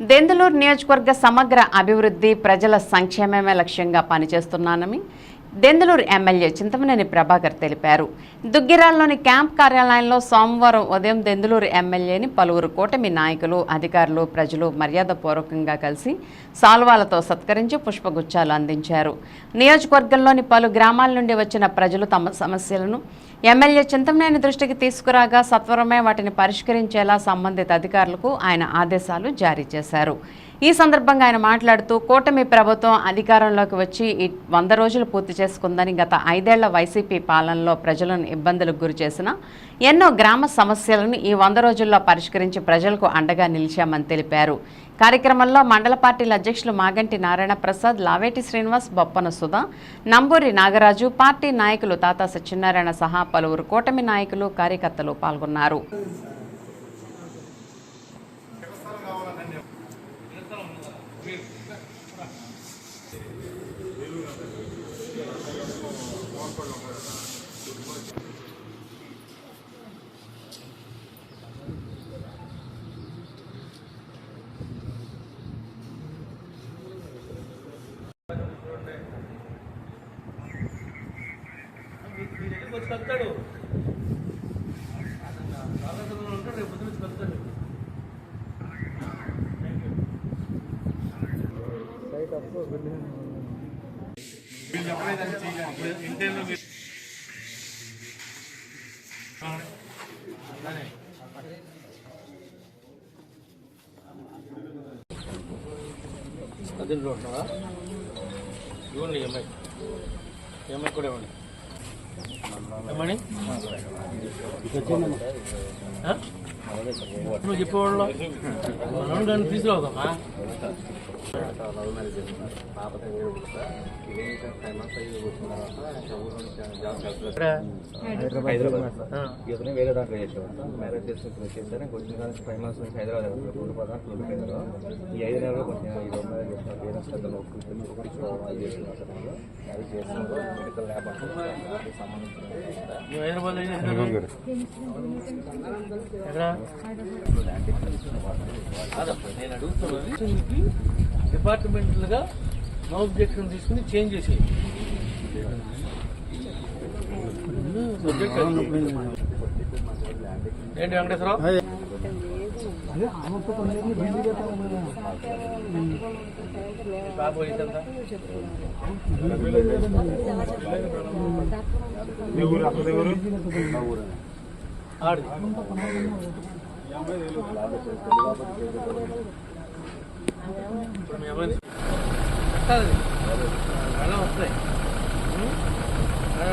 దెందులూరు నియోజకవర్గ సమగ్ర అభివృద్ధి ప్రజల సంక్షేమమే లక్ష్యంగా పనిచేస్తున్నానని దెందులూరు ఎమ్మెల్యే చింతమనేని ప్రభాకర్ తెలిపారు. దుగ్గిరాల్లోని క్యాంప్ కార్యాలయంలో సోమవారం ఉదయం దెందులూరు ఎమ్మెల్యేని పలువురు కూటమి నాయకులు అధికారులు ప్రజలు మర్యాదపూర్వకంగా కలిసి సాల్వాలతో సత్కరించి పుష్పగుచ్చాలు అందించారు. నియోజకవర్గంలోని పలు గ్రామాల నుండి వచ్చిన ప్రజలు తమ సమస్యలను ఎమ్మెల్యే చింతమనేని దృష్టికి తీసుకురాగా సత్వరమే వాటిని పరిష్కరించేలా సంబంధిత అధికారులకు ఆయన ఆదేశాలు జారీ చేశారు. ఈ సందర్భంగా ఆయన మాట్లాడుతూ కూటమి ప్రభుత్వం అధికారంలోకి వచ్చి వంద రోజులు పూర్తి చేసుకుందని గత ఐదేళ్ళ వైసీపీ పాలనలో ప్రజలను ఇబ్బందులకు గురి చేసిన ఎన్నో గ్రామ సమస్యలను ఈ వంద రోజుల్లో పరిష్కరించి ప్రజలకు అండగా నిలిచామని తెలిపారు. కార్యక్రమంలో మండల పార్టీల అధ్యక్షులు మాగంటి నారాయణ ప్రసాద్ లావేటి శ్రీనివాస్ బొప్పన సుధా నంబూరి నాగరాజు పార్టీ నాయకులు తాతా సత్యనారాయణ సహా పలువురు కూటమి నాయకులు కార్యకర్తలు పాల్గొన్నారు. మీ వచ్చి కలుతాడు కాలగతంలో ఉంటాడు రేపు పొద్దున వచ్చి కలుతాడు ఇంటర్లో మీరు అదిలో ఉంటున్నావా ఇవ్వండి ఎంఐ ఎంఐ కూడా ఇవ్వండి ఏమని నువ్వు చెప్పేవాళ్ళు మనం దాన్ని తీసుకురావుదమ్మా ఇతనే వేరే దాంట్లో చేసేవాడు మ్యారేజ్ చేసుకుని వచ్చేసారు వచ్చిన ఫైవ్ మంత్స్ నుంచి హైదరాబాద్ వెళ్తారు రెండు పదార్థాలు ఉండిపోయినారు ఈ ఐదు నెలలు కొంచెం ఈ రెండు నెలలు పేరెంట్స్ అది చేస్తున్నారు మ్యారేజ్ చేస్తున్నారు మెడికల్ ల్యాబ్ అంటే సంబంధించిన హైదరాబాద్ నేను డిపార్ట్మెంట్లుగా నో అబ్జెక్షన్ తీసుకుని చేంజ్ సబ్జెక్ట్ ఏంటి వెంకటేశ్వరరావు. ఇప్పుడు మీ వస్తుంది అలా వస్తాయి ఉం?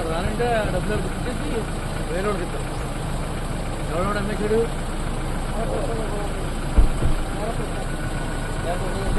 రానంటే డబ్బులు గుర్తించేసి వేరే వాడికి ఇస్తారు ఎవడోడు అమ్మేశాడు లేకపోతే